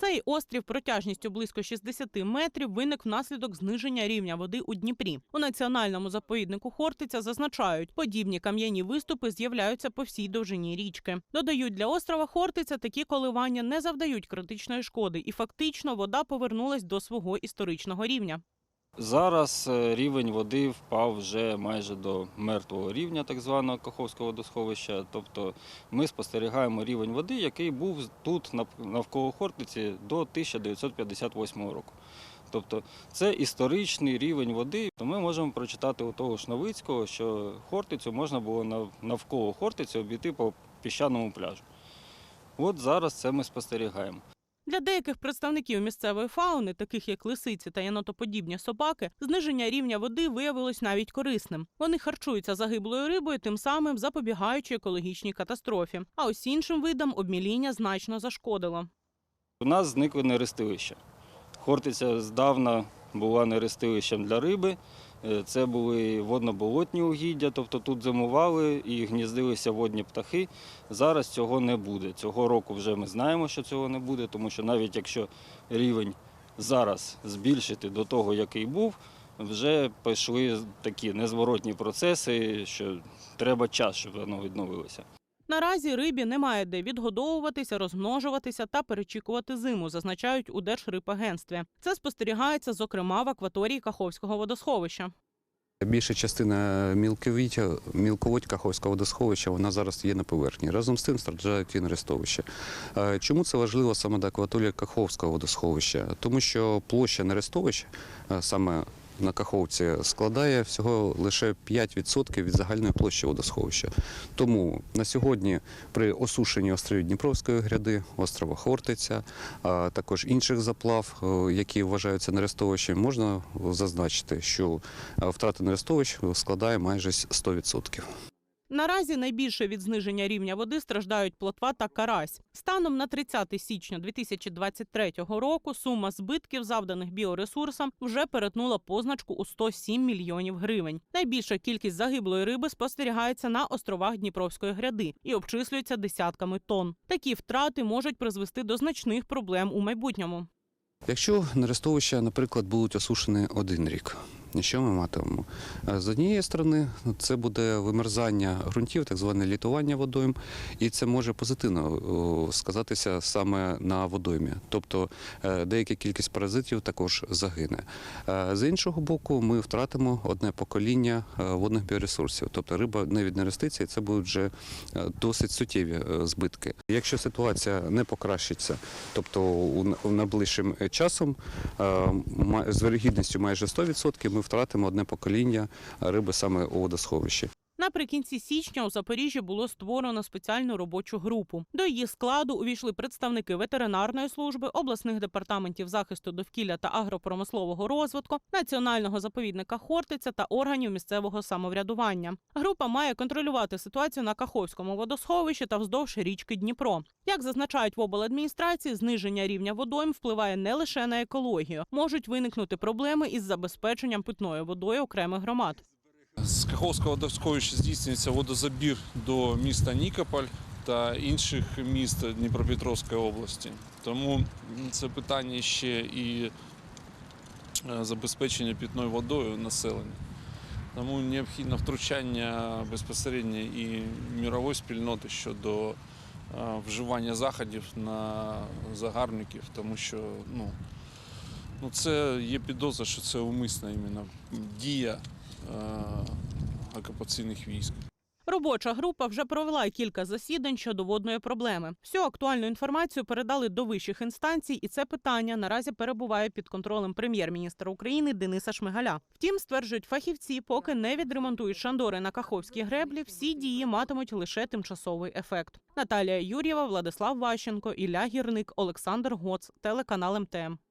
Цей острів протяжністю близько 60 метрів виник внаслідок зниження рівня води у Дніпрі. У національному заповіднику Хортиця зазначають, подібні кам'яні виступи з'являються по всій довжині річки. Додають, для острова Хортиця такі коливання не завдають критичної шкоди, і фактично вода повернулась до свого історичного рівня. Зараз е, рівень води впав вже майже до мертвого рівня, так званого Каховського водосховища. Тобто ми спостерігаємо рівень води, який був тут навколо Хортиці до 1958 року. Тобто це історичний рівень води. То ми можемо прочитати у того ж Новицького, що Хортицю можна було навколо Хортиці обійти по піщаному пляжу. От зараз це ми спостерігаємо. Для деяких представників місцевої фауни, таких як лисиці та янотоподібні собаки, зниження рівня води виявилось навіть корисним. Вони харчуються загиблою рибою, тим самим запобігаючи екологічній катастрофі. А ось іншим видам обміління значно зашкодило. У нас зникли нерестилища. Хортиця здавна була нерестилищем для риби. Е, Це були водно-болотні угіддя, тобто тут зимували і гніздилися водні птахи. Зараз цього не буде. Цього року вже ми знаємо, що цього не буде, тому що навіть якщо рівень зараз збільшити до того, який був, вже пішли такі незворотні процеси, що треба час, щоб воно відновилося. Наразі рибі немає де відгодовуватися, розмножуватися та перечікувати зиму, зазначають у Держрибагентстві. Це спостерігається, зокрема, в акваторії Каховського водосховища. Більша частина мілководь Каховського водосховища вона зараз є на поверхні. Разом з тим страждають і нерестовища. Е, Чому це важливо саме до акваторії Каховського водосховища? Тому що площа нерестовища е, саме на Каховці складає всього лише 5% від загальної площі водосховища. Тому на сьогодні при осушенні островів Дніпровської гряди, острова Хортиця, а також інших заплав, е, які вважаються нерестовищем, можна зазначити, що е, втрата нерестовищ складає майже 100%. Наразі найбільше від зниження рівня води страждають плотва та карась. Станом на 30 січня 2023 року сума збитків, завданих біоресурсам, вже перетнула позначку у 107 мільйонів гривень. Найбільша кількість загиблої риби спостерігається на островах Дніпровської гряди і обчислюється десятками тонн. Такі втрати можуть призвести до значних проблем у майбутньому. Якщо нерестовища, наприклад, будуть осушені один рік, що ми матимемо? Е, З однієї сторони, це буде вимерзання ґрунтів, так зване літування водойм, і це може позитивно сказатися саме на водоймі. Тобто е, деяка кількість паразитів також загине. Е, З іншого боку, ми втратимо одне покоління е, водних біоресурсів. Тобто риба не віднереститься, і це будуть вже е, досить суттєві е, збитки. Якщо ситуація не покращиться, тобто найближчим е, часом е, з вирогідністю майже 100% ми втратимо одне покоління риби саме у водосховищі. Наприкінці січня у Запоріжжі було створено спеціальну робочу групу. До її складу увійшли представники ветеринарної служби, обласних департаментів захисту довкілля та агропромислового розвитку, національного заповідника Хортиця та органів місцевого самоврядування. Група має контролювати ситуацію на Каховському водосховищі та вздовж річки Дніпро. Як зазначають в обладміністрації, зниження рівня водойм впливає не лише на екологію, можуть виникнути проблеми із забезпеченням питною водою окремих громад. З Каховського водосховища здійснюється водозабір до міста Нікополь та інших міст Дніпропетровської області. Тому це питання ще і е, забезпечення питною водою населення. Тому необхідно втручання безпосередньо і мірової спільноти щодо е, вживання заходів на загарбників, тому що ну, ну це є підозра, що це умисна іменно дія окупаційних військ. Робоча група вже провела кілька засідань щодо водної проблеми. Всю актуальну інформацію передали до вищих інстанцій, і це питання наразі перебуває під контролем прем'єр-міністра України Дениса Шмигаля. Втім, стверджують фахівці, поки не відремонтують шандори на Каховській греблі, всі дії матимуть лише тимчасовий ефект. Наталія Юр'єва, Владислав Ващенко, Ілля Гірник, Олександр Гоц, телеканал МТМ.